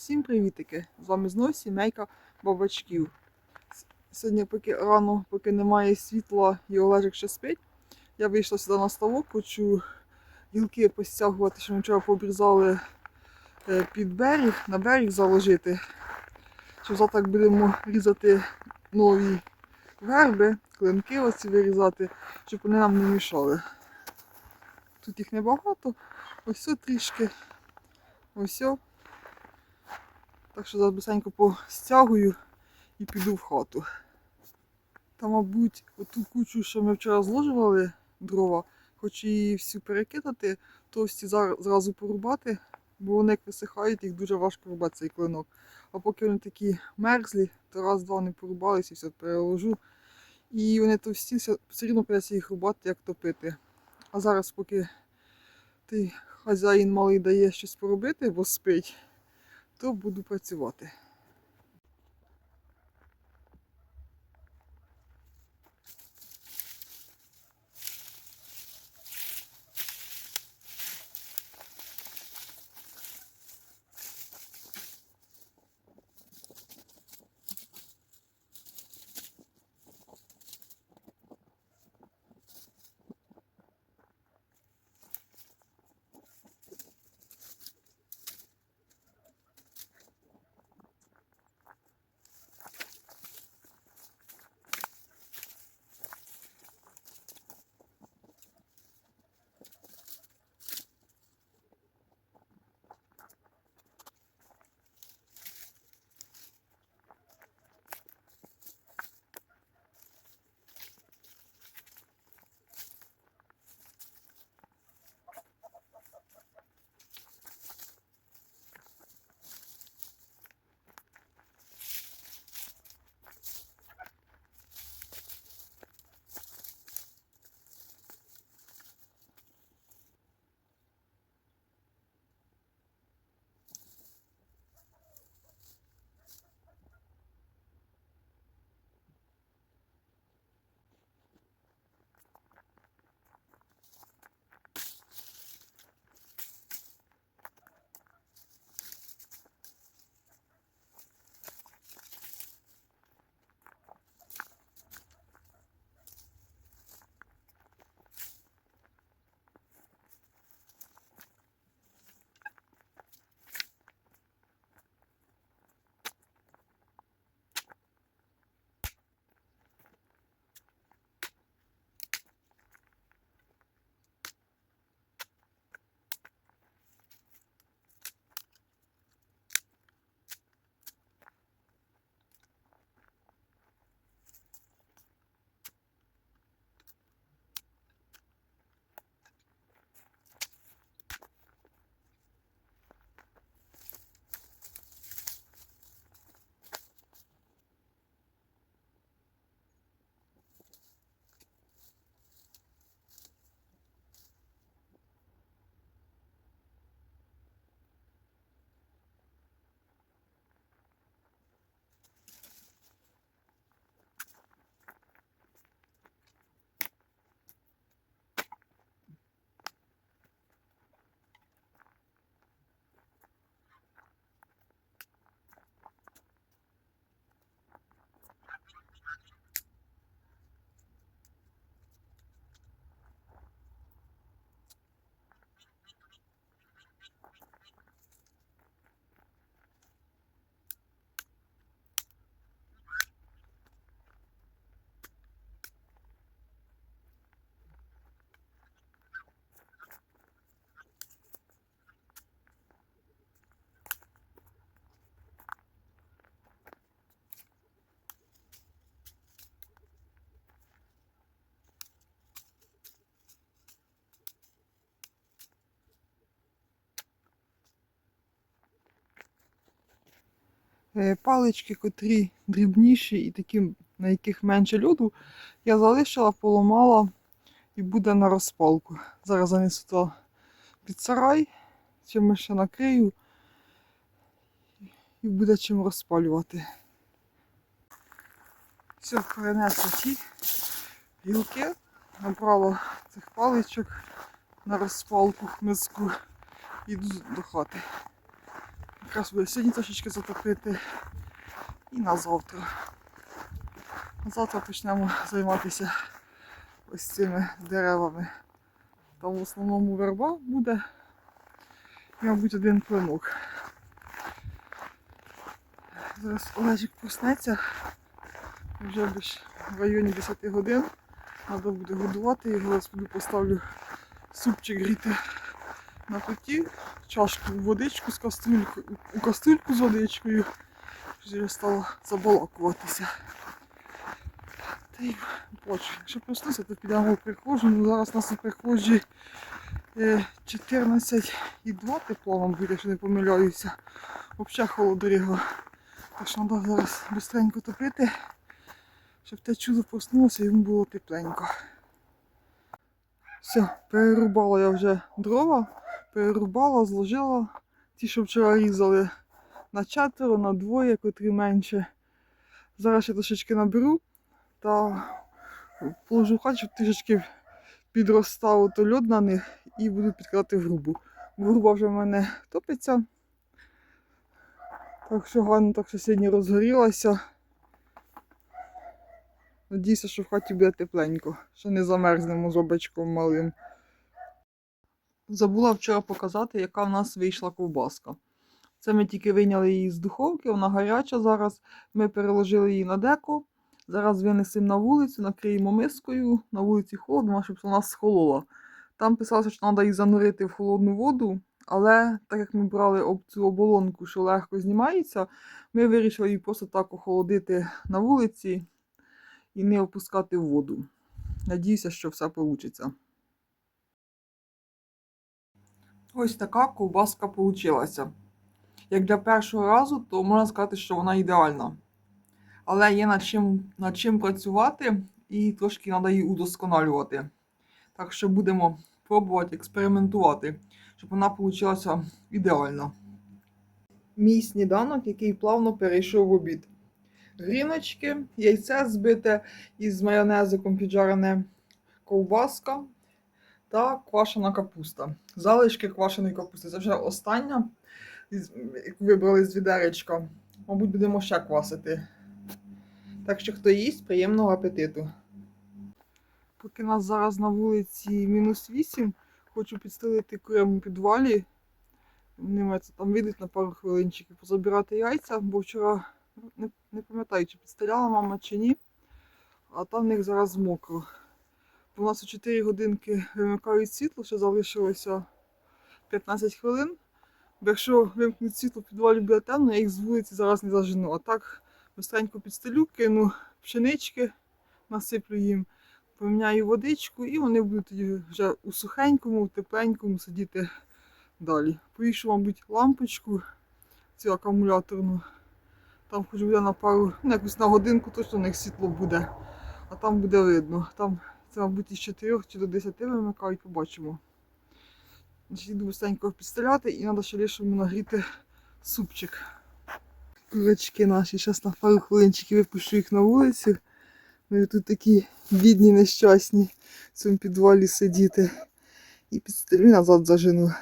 Всім привітики! З вами знову сімейка бабачків. Сьогодні, поки рано, поки немає світла і Олежик ще спить, я вийшла сюди на ставок, хочу гілки постягувати, що ми вчора пообрізали е, під берег, на берег заложити. Що завтра будемо різати нові верби, клинки оці вирізати, щоб вони нам не мішали. Тут їх небагато, ось тут трішки, ось. о. Так що зараз быстренько постягую і піду в хату. Та, мабуть, оту кучу, що ми вчора зложували дрова, хоч і всю перекидати, товсті зразу порубати, бо вони як висихають, їх дуже важко рубати цей клинок. А поки вони такі мерзлі, то раз-два не порубались і все переложу. І вони товсті, все рівно придеться їх рубати, як топити. А зараз, поки той хазяїн малий дає щось поробити, бо спить, то буду працювати. Палички, котрі дрібніші і такі, на яких менше льоду, я залишила, поламала і буде на розпалку. Зараз занесу то під сарай, чим ще накрию і буде чим розпалювати. Все, перенесла ті гілки, набрала цих паличок на розпалку в миску і йду до хати. Якраз буде сьогодні трошечки затопити. І на завтра. На завтра почнемо займатися ось цими деревами. Там в основному верба буде. І, мабуть, один клинок. Зараз Олежик проснеться. Вже десь в районі 10 годин. Треба буде годувати його. Зараз піду поставлю супчик гріти на плиті, чашку водичку з кастрюлькою, у кастрюльку з водичкою. Вже стала забалакуватися. Та й бачу, якщо проснуся, то підемо в прихожу. Ну, зараз у нас у прихожі е, 14,2 тепла, мабуть, якщо не помиляюся. Взагалі холодріга. Так що треба зараз швидко топити, щоб те чудо проснулося і йому було тепленько. Все, перерубала я вже дрова, перерубала, зложила. Ті, що вчора різали на четверо, на двоє, котрі менше. Зараз я трошечки наберу та положу хат, щоб трішечки підростав то льод на них і буду підкладати грубу. Груба вже в мене топиться. Так що гарно так що сьогодні розгорілася. Надіюся, що в хаті буде тепленько, що не замерзнемо з обачком малим. Забула вчора показати, яка в нас вийшла ковбаска. Це ми тільки вийняли її з духовки, вона гаряча зараз. Ми переложили її на деко. Зараз винесемо на вулицю, накриємо мискою. На вулиці холодно, щоб вона схолола. Там писалося, що треба її занурити в холодну воду, але так як ми брали цю оболонку, що легко знімається, ми вирішили її просто так охолодити на вулиці і не опускати в воду. Надіюся, що все вийде. Ось така ковбаска вийшла. Як для першого разу, то можна сказати, що вона ідеальна. Але є над чим, над чим працювати і трошки треба її удосконалювати. Так що будемо пробувати експериментувати, щоб вона вийшла ідеально. Мій сніданок, який плавно перейшов в обід. Гріночки, яйце збите із майонезиком піджарене, ковбаска та квашена капуста. Залишки квашеної капусти. Це вже остання, яку вибрали з відеречка. Мабуть, будемо ще квасити. Так що, хто їсть, приємного апетиту. Поки нас зараз на вулиці мінус 8, хочу підстелити курям у підвалі. Вони там вийдуть на пару хвилинчиків позабирати яйця, бо вчора не, не пам'ятаю, чи підстеляла мама чи ні. А там в них зараз мокро. У нас у 4 годинки вимикають світло, ще залишилося 15 хвилин. Бо якщо вимкнуть світло в підвалі буде темно, я їх з вулиці зараз не зажену. А так быстренько підстелю, кину пшенички, насиплю їм, поміняю водичку і вони будуть тоді вже у сухенькому, тепленькому сидіти далі. Повішу, мабуть, лампочку цю акумуляторну. Там хоч буде на пару, ну якось на годинку точно у них світло буде. А там буде видно. Там це, мабуть, із 4 чи до 10 вимикають, побачимо. Значить, йду быстренько підстріляти і треба ще нагріти супчик. Курочки наші, зараз на пару хвилинчиків випущу їх на вулицю. Вони тут такі бідні, нещасні в цьому підвалі сидіти. І підстелю назад зажену.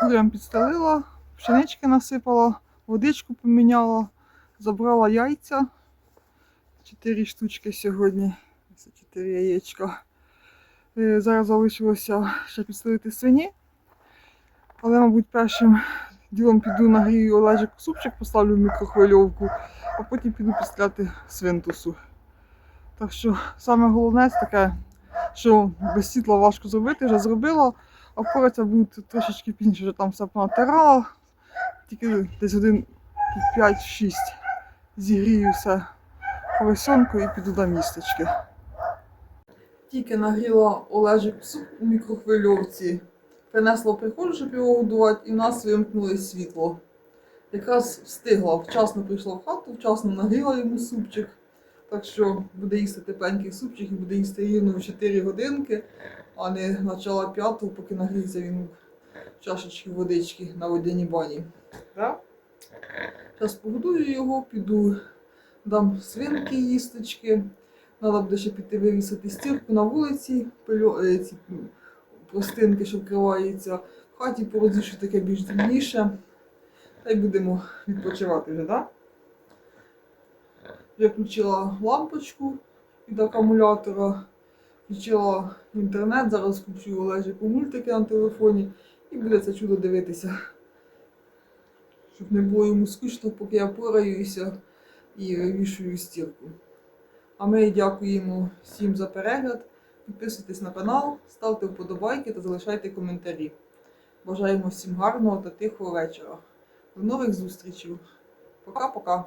Курям підстелила, пшенички насипала, водичку поміняла, забрала яйця. Чотири штучки сьогодні. Чотири яєчка. Е, Зараз залишилося ще підстелити свині. Але, мабуть, першим ділом піду нагрію Олежику супчик, поставлю в мікрохвильовку, а потім піду підстріляти свинтусу. Так що саме головне таке, що без світла важко зробити, вже зробила, а впоратися буду трошечки пізніше, вже там все понатирала. Тільки десь годин 5-6 зігрію все поросенку і піду до містечки. Тільки нагріла Олежик суп у мікрохвильовці, принесла прихожу, щоб його годувати, і в нас вимкнули світло. Якраз встигла, вчасно прийшла в хату, вчасно нагріла йому супчик. Так що буде їсти тепленький супчик і буде їсти рівно в 4 годинки, а не начала 5, поки нагріється він в чашечки водички на водяній бані. Да? Зараз погодую його, піду, дам свинки їсточки. Треба буде ще піти вивісити стірку на вулиці, пильо, е, ці пластинки, що вкриваються. В хаті порозвішу таке більш дрібніше. Та й будемо відпочивати вже, так? Я включила лампочку від акумулятора, включила інтернет, зараз включу Олежику мультики на телефоні і буде це чудо дивитися. Щоб не було йому скучно, поки я пораюся і вішую стірку. А ми дякуємо всім за перегляд. Підписуйтесь на канал, ставте вподобайки та залишайте коментарі. Бажаємо всім гарного та тихого вечора. До нових зустрічей. Пока-пока.